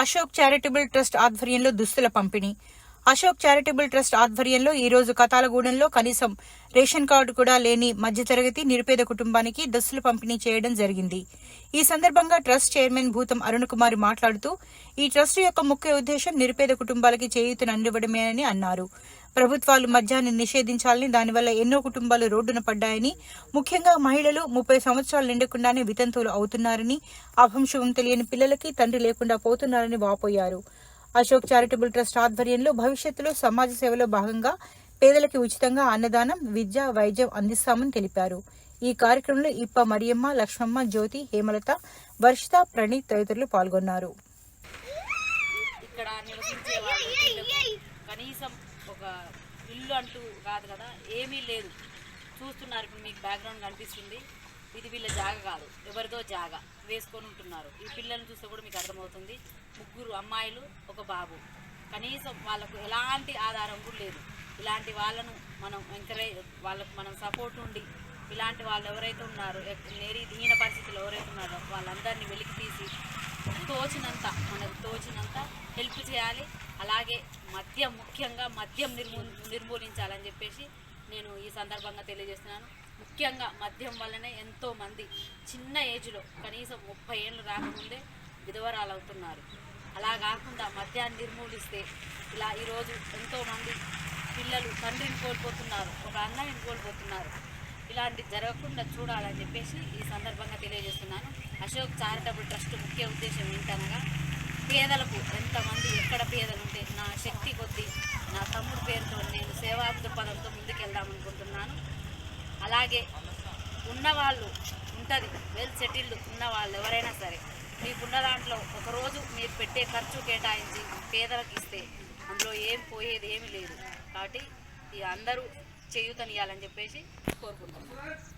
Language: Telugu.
అశోక్ చారిటబుల్ ట్రస్ట్ ఆధ్వర్యంలో దుస్తుల పంపిణీ. అశోక్ చారిటబుల్ ట్రస్ట్ ఆధ్వర్యంలో ఈ రోజు కతాలగూడెంలో కనీసం రేషన్ కార్డు కూడా లేని మధ్యతరగతి నిరుపేద కుటుంబానికి దుస్తులు పంపిణీ చేయడం జరిగింది. ఈ సందర్భంగా ట్రస్ట్ చైర్మన్ భూతం అరుణ్ కుమార్ మాట్లాడుతూ ఈ ట్రస్ట్ యొక్క ముఖ్య ఉద్దేశం నిరుపేద కుటుంబాలకి చేయూతను అందివ్వడమేనని అన్నారు. ప్రభుత్వాలు మద్యాన్ని నిషేధించాలని దానివల్ల ఎన్నో కుటుంబాలు రోడ్డున పడ్డాయని ముఖ్యంగా మహిళలు ముప్పై సంవత్సరాలు నిండకుండానే వితంతువులు అవుతున్నారని అభంశుభం తెలియని పిల్లలకి తండ్రి లేకుండా పోతున్నారని వాపోయారు. అశోక్ చారిటబుల్ ట్రస్ట్ ఆధ్వర్యంలో భవిష్యత్తులో సమాజ సేవలో భాగంగా పేదలకి ఉచితంగా అన్నదానం విద్య వైద్యం అందిస్తామని తెలిపారు. ఈ కార్యక్రమంలో ఇప్ప మరియమ్మ లక్ష్మమ్మ జ్యోతి హేమలత వర్షిత ప్రణీత్ తదితరులు పాల్గొన్నారు. ఇక్కడ నివసించే కనీసం ఒక ఇల్లు అంటూ కాదు కదా ఏమీ లేదు. చూస్తున్నారు ఇప్పుడు మీకు బ్యాక్గ్రౌండ్ కనిపిస్తుంది. ఇది వీళ్ళ జాగ కాదు. ఎవరిదో జాగ వేసుకొని ఉంటున్నారు. ఈ పిల్లల్ని చూస్తే కూడా మీకు అర్థమవుతుంది. ముగ్గురు అమ్మాయిలు ఒక బాబు. కనీసం వాళ్ళకు ఎలాంటి ఆధారం కూడా లేదు. ఇలాంటి వాళ్ళను మనం ఎంకరేజ్ వాళ్ళకు మనం సపోర్ట్ ఉండి ఇలాంటి వాళ్ళు ఎవరైతే ఉన్నారో నేరీ నేరి దీన పరిస్థితులు ఎవరైతే ఉన్నారో వాళ్ళందరినీ వెలికి తీసి తోచినంత మనకు తోచినంత హెల్ప్ చేయాలి. అలాగే మద్యం ముఖ్యంగా మద్యం నిర్మూ నిర్మూలించాలని చెప్పేసి నేను ఈ సందర్భంగా తెలియజేస్తున్నాను. ముఖ్యంగా మద్యం వల్లనే ఎంతో మంది చిన్న ఏజ్లో కనీసం ముప్పై ఏళ్ళు రాకముందే విధవరాలు అవుతున్నారు అలా కాకుండా మద్యాన్ని నిర్మూలిస్తే ఇలా ఈరోజు ఎంతో మంది పిల్లలు తండ్రిని కోల్పోతున్నారు ఒక అన్నయ్యని కోల్పోతున్నారు. ఇలాంటి జరగకుండా చూడాలని చెప్పేసి ఈ సందర్భంగా తెలియజేస్తున్నాను. అశోక్ చారిటబుల్ ట్రస్ట్ ముఖ్య ఉద్దేశం ఏంటనగా పేదలకు ఎంతమంది ఎక్కడ పేదలు ఉంటే నా శక్తి కొద్దీ నా తమ్ముడు పేరుతో అలాగే ఉన్నవాళ్ళు ఉంటుంది వెల్ సెటిల్డ్ ఉన్న వాళ్ళు ఎవరైనా సరే. మీకున్న దాంట్లో ఒకరోజు మీరు పెట్టే ఖర్చు కేటాయించి పేదలకు ఇస్తే అందులో ఏం పోయేది ఏమీ లేదు. కాబట్టి ఈ అందరూ చేయూతనియాలని చెప్పేసి కోరుకుంటున్నాను